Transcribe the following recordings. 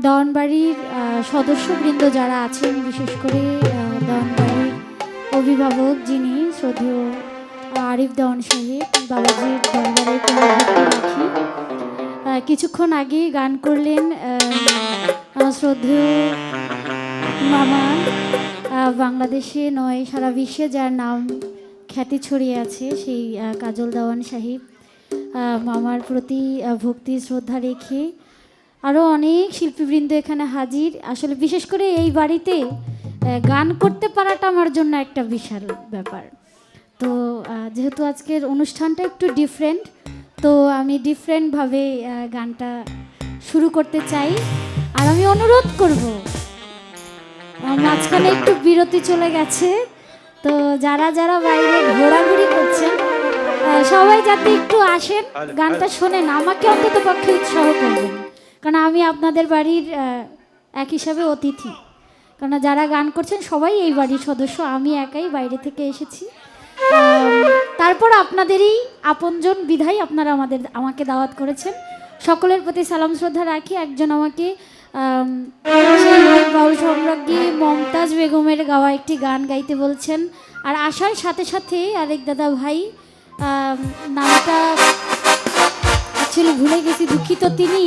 দনবাড়ির সদস্যবৃন্দ যারা আছেন, বিশেষ করে দনবাড়ির অভিভাবক যিনি শ্রদ্ধেয় আরিফ দেওয়ান সাহেব, বাবাজির রাখি। কিছুক্ষণ আগে গান করলেন শ্রদ্ধেয় মামা বাংলাদেশে নয়, সারা বিশ্বে যার নাম খ্যাতি ছড়িয়ে আছে, সেই কাজল দেওয়ান সাহেব। মামার প্রতি ভক্তি, শ্রদ্ধা রেখে আরও অনেক শিল্পীবৃন্দ এখানে হাজির। আসলে বিশেষ করে এই বাড়িতে গান করতে পারাটা আমার জন্য একটা বিশাল ব্যাপার। তো যেহেতু আজকের অনুষ্ঠানটা একটু ডিফারেন্ট তো আমি ডিফারেন্টভাবে গানটা শুরু করতে চাই। আর আমি অনুরোধ করব মাঝখানে একটু বিরতি চলে গেছে। তো যারা যারা বাইরে ঘোরাঘুরি করছেন সবাই যাতে একটু আসেন গানটা শোনেন আমাকে অন্তত পক্ষে উৎসাহ করবেন। কারণ আমি আপনাদের বাড়ির এক হিসাবে অতিথি। কারণ যারা গান করছেন সবাই এই বাড়ির সদস্য আমি একাই বাইরে থেকে এসেছি। তারপর আপনাদেরই আপনজন বিধাই আপনারা আমাদের আমাকে দাওয়াত করেছেন। সকলের প্রতি সালাম শ্রদ্ধা রাখি। একজন আমাকে আম, বাউল সম্রাজ্ঞী মমতাজ বেগমের গাওয়া একটি গান গাইতে বলছেন। আর আসার সাথে সাথে আরেক দাদা ভাই নামটা অ্যাকচুয়ালি ভুলে গেছি দুঃখিত তিনি।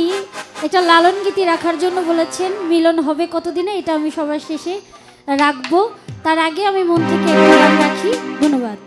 এটা লালন গীতি রাখার জন্য বলেছেন, মিলন হবে কতদিনে এটা আমি সবার শেষে রাখব। তার আগে আমি মন থেকে রাখি। ধন্যবাদ।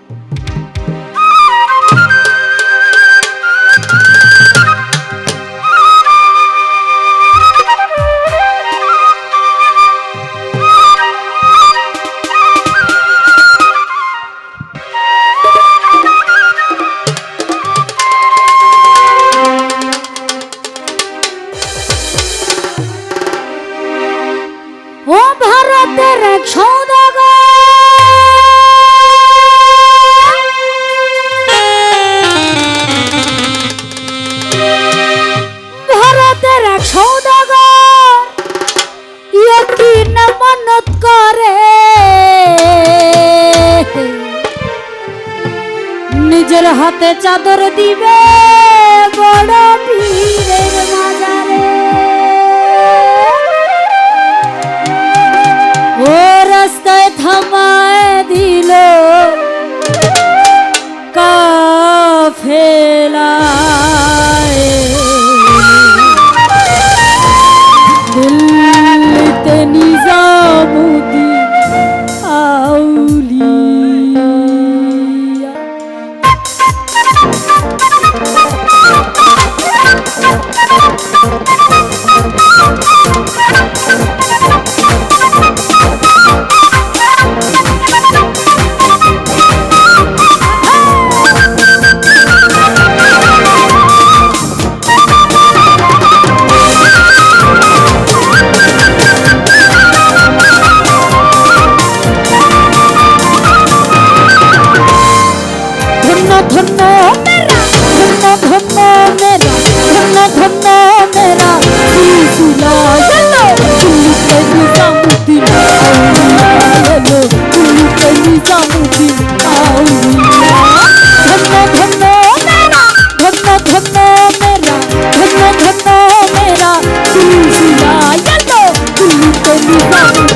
নিজের হাতে চাদর দিবে বড় পীরের মাজারে। ও রাস্তায় থামায় দিল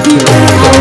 Thank you.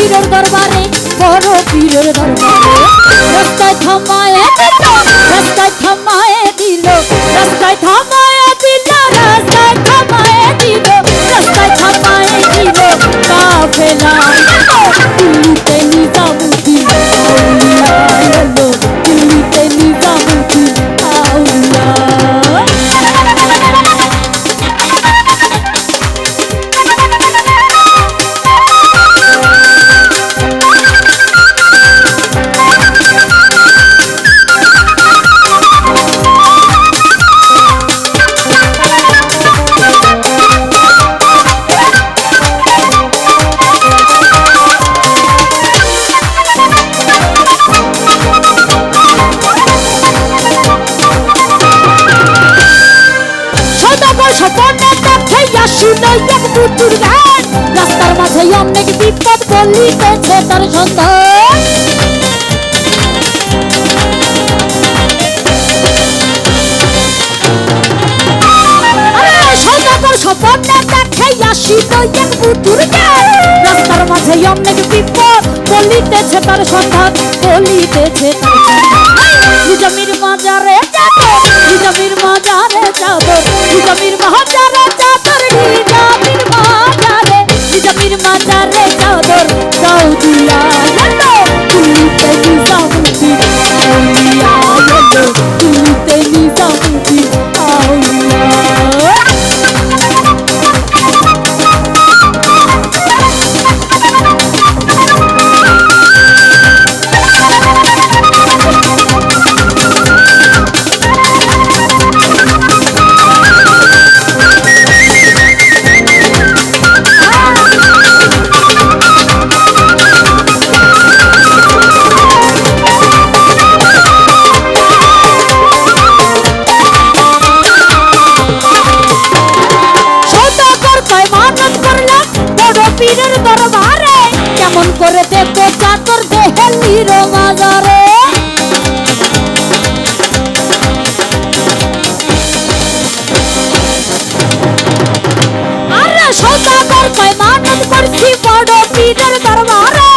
পীরের দরবারে বড় পীরের দরবারে। রাস্তায় থামায় রাস্তায় থামায় দিল রাস্তায় থামায় আসিল এক দুটুর গান রাস্তার মাঝে অনেক বিপদ বলিতেছে তার সন্ধান। রাস্তার মাঝে অনেক বিপদ বলিতেছে তার সন্ধান। বলিতেছে তার পীরের দরবারে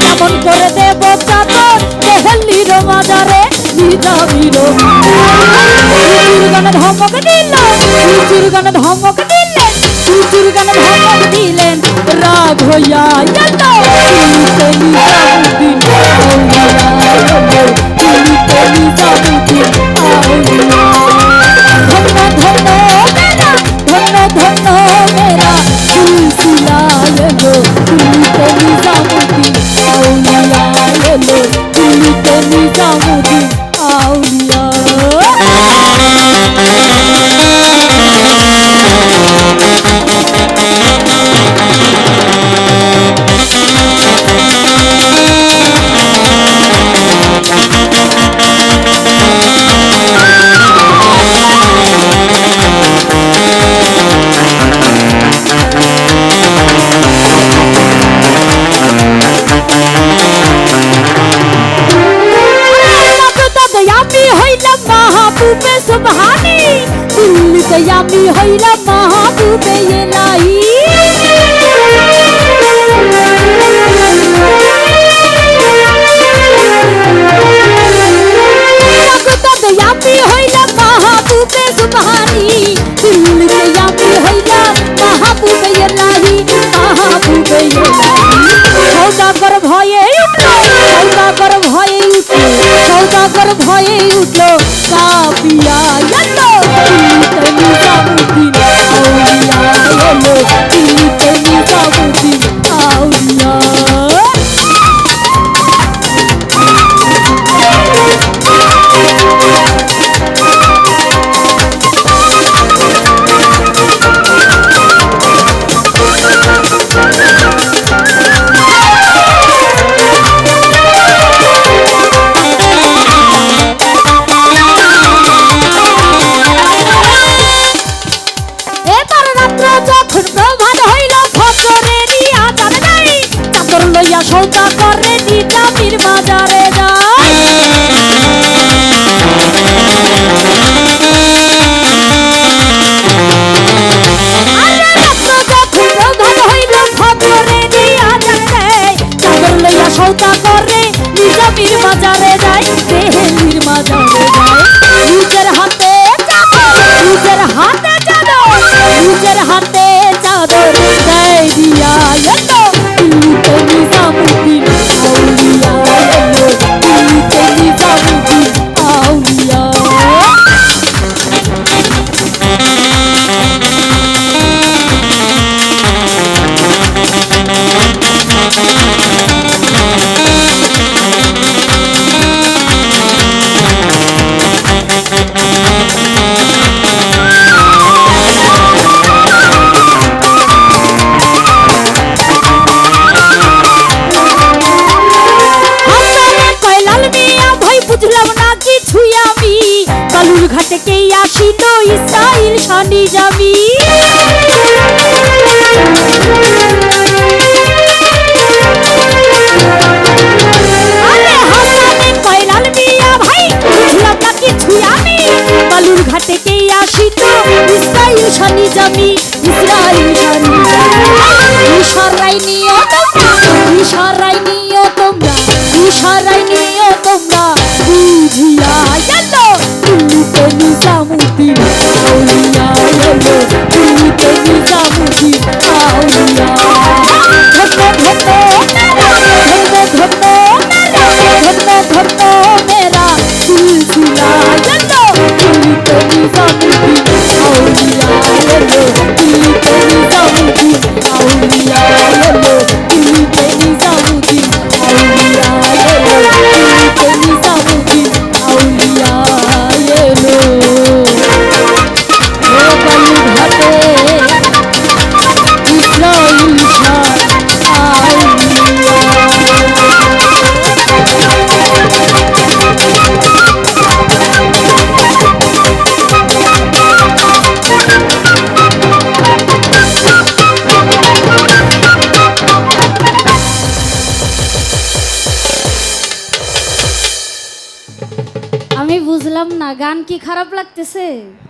কেমন করে দেব চাদর দেহেলির মাজারে নিজামির হুজুর গানে ধমক দিল হুজুর গানে ধমক দিলেন হুজুর গানে ধমক দিলেন, রাগ হইয়া গেল হইলাম মাহবুবে সুবহানি দিল্লিতে আমি হইলাম মাহবুবে এলাহি আমি হইলাম মাহবুবে সুবহানি দিল্লিতে আমি হইলাম মাহবুবে এলাহি মাহবুবে এলাহি ভয়ে উঠল কাপিয়া লইয়া সৌদা করে বাজারে ফজরেরই আজান নাই চাদর সৌদা করে নিজামির বাজারে যায় দেহেলির বাজারে যায় থেকেই আসিত ইসরায়েল স্বনিজামী থেকে আসিত ইসরায়েল সানি জমি ইসরায়েল সানি ঈশ্বরাই নিও তোমরা ঈশ্বরাই নিও তোমরা ঈশ্বরাই নিও তোমরা, বুঝিয়া